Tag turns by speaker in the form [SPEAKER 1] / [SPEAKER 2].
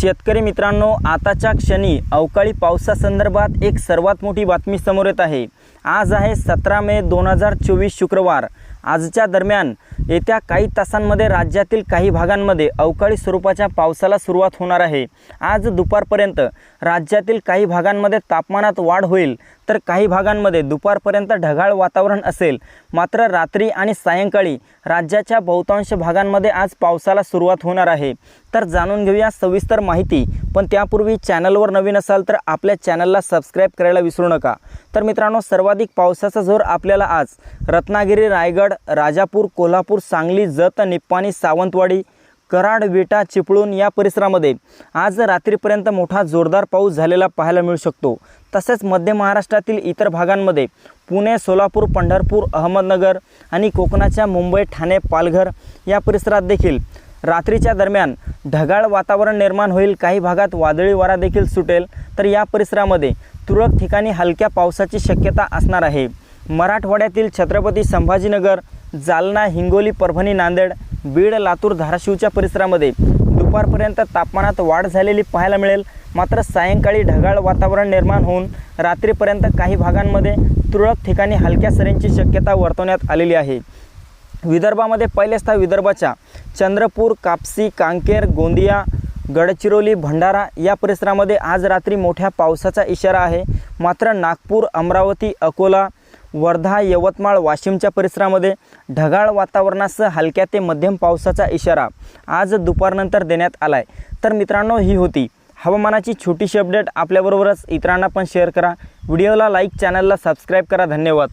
[SPEAKER 1] शेतकरी मित्रांनो आताच्या क्षणी अवकाळी पावसासंदर्भात एक सर्वात मोठी बातमी समोर येत आहे. आज आहे सतरा मे दोन हजार चोवीस शुक्रवार. आजच्या दरम्यान येत्या काही तासांमध्ये राज्यातील काही भागांमध्ये अवकाळी स्वरूपाच्या पावसाला सुरुवात होणार आहे. आज दुपारपर्यंत राज्यातील काही भागांमध्ये तापमानात वाढ होईल तर काही भागांमध्ये दुपारपर्यंत ढगाळ वातावरण असेल. मात्र रात्री आणि सायंकाळी राज्याच्या बहुतांश भागांमध्ये आज पावसाला सुरुवात होणार आहे. तर जाणून घेऊया सविस्तर माहिती पण त्यापूर्वी चॅनलवर नवीन असाल तर आपल्या चॅनलला सबस्क्राईब करायला विसरू नका. तर मित्रांनो सर्व सर्वाधिक पावसाचा जोर आपल्याला आज. रत्नागिरी रायगड राजापूर कोल्हापूर सांगली जत निप्पाणी सावंतवाडी कराड विटा चिपळूण या परिसरामध्ये आज रात्रीपर्यंत मोठा जोरदार पाऊस झालेला पाहायला मिळू शकतो. तसेच मध्य महाराष्ट्रातील इतर भागांमध्ये पुणे सोलापूर पंढरपूर अहमदनगर आणि कोकणाच्या मुंबई ठाणे पालघर या परिसरात देखील रात्रीच्या दरम्यान ढगाळ वातावरण निर्माण होईल काही भागात वादळी वारा देखील सुटेल. तर या परिसरामध्ये तुरळक ठिकाणी हलक्या पावसाची शक्यता असणार आहे. मराठवाड्यातील छत्रपती संभाजीनगर जालना हिंगोली परभणी नांदेड बीड लातूर धाराशिवच्या परिसरामध्ये दुपारपर्यंत तापमानात वाढ झालेली पाहायला मिळेल. मात्र सायंकाळी ढगाळ वातावरण निर्माण होऊन रात्रीपर्यंत काही भागांमध्ये तुरळक ठिकाणी हलक्या सरींची शक्यता वर्तवण्यात आलेली आहे. विदर्भामध्ये पहिले स्थान विदर्भाच्या चंद्रपूर कापसी कांकेर गोंदिया गडचिरोली भंडारा या परिसरामध्ये आज रात्री मोठ्या पावसाचा इशारा आहे. मात्र नागपूर अमरावती अकोला वर्धा यवतमाळ वाशिमच्या परिसरामध्ये ढगाळ वातावरणासह हलक्या ते मध्यम पावसाचा इशारा आज दुपारनंतर देण्यात आला आहे तर मित्रांनो ही होती हवामानाची छोटीशी अपडेट. आपल्याबरोबरच इतरांना पण शेअर करा. व्हिडिओला लाईक चॅनलला सबस्क्राईब करा. धन्यवाद.